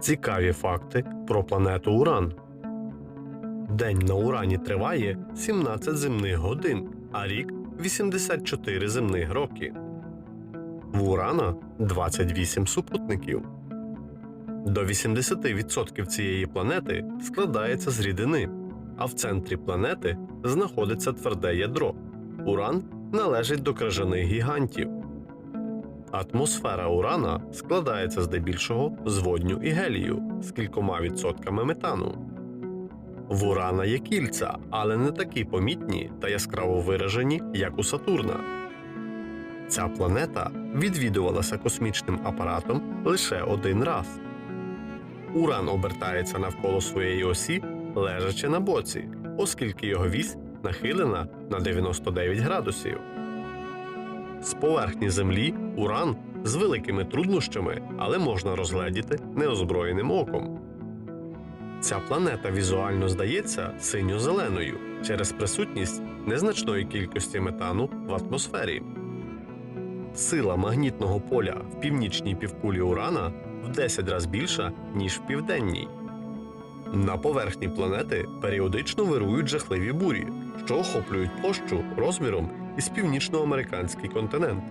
Цікаві факти про планету Уран. День на Урані триває 17 земних годин, а рік 84 земних роки. В Урана 28 супутників. До 80% цієї планети складається з рідини, а в центрі планети знаходиться тверде ядро. Уран належить до крижаних гігантів. Атмосфера Урана складається здебільшого з водню і гелію з кількома відсотками метану. В Урана є кільця, але не такі помітні та яскраво виражені, як у Сатурна. Ця планета відвідувалася космічним апаратом лише один раз. Уран обертається навколо своєї осі, лежачи на боці, оскільки його вісь нахилена на 99 градусів. З поверхні Землі Уран з великими труднощами, але можна розгледіти неозброєним оком. Ця планета візуально здається синьо-зеленою через присутність незначної кількості метану в атмосфері. Сила магнітного поля в північній півкулі Урана в 10 разів більша, ніж в південній. На поверхні планети періодично вирують жахливі бурі, що охоплюють площу розміром із північноамериканський континент.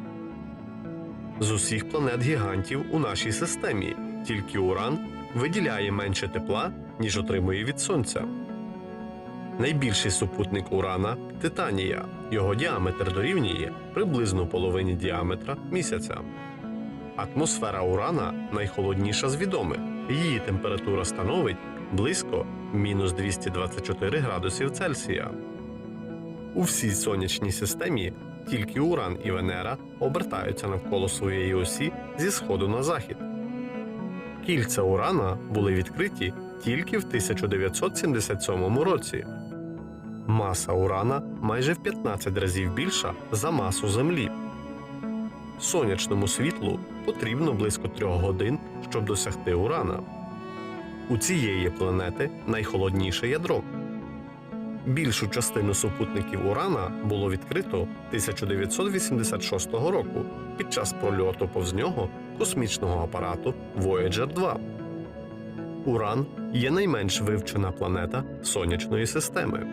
З усіх планет гігантів у нашій системі тільки Уран виділяє менше тепла, ніж отримує від Сонця. Найбільший супутник Урана Титанія. Його діаметр дорівнює приблизно половині діаметра місяця. Атмосфера Урана найхолодніша з відомих. Її температура становить близько мінус 224 градусів Цельсія. У всій сонячній системі тільки Уран і Венера обертаються навколо своєї осі зі сходу на захід. Кільця Урана були відкриті тільки в 1977 році. Маса Урана майже в 15 разів більша за масу Землі. Сонячному світлу потрібно близько трьох годин, щоб досягти Урана. У цієї планети найхолодніше ядро. Більшу частину супутників Урана було відкрито 1986 року під час прольоту повз нього космічного апарату Voyager 2. Уран є найменш вивчена планета сонячної системи.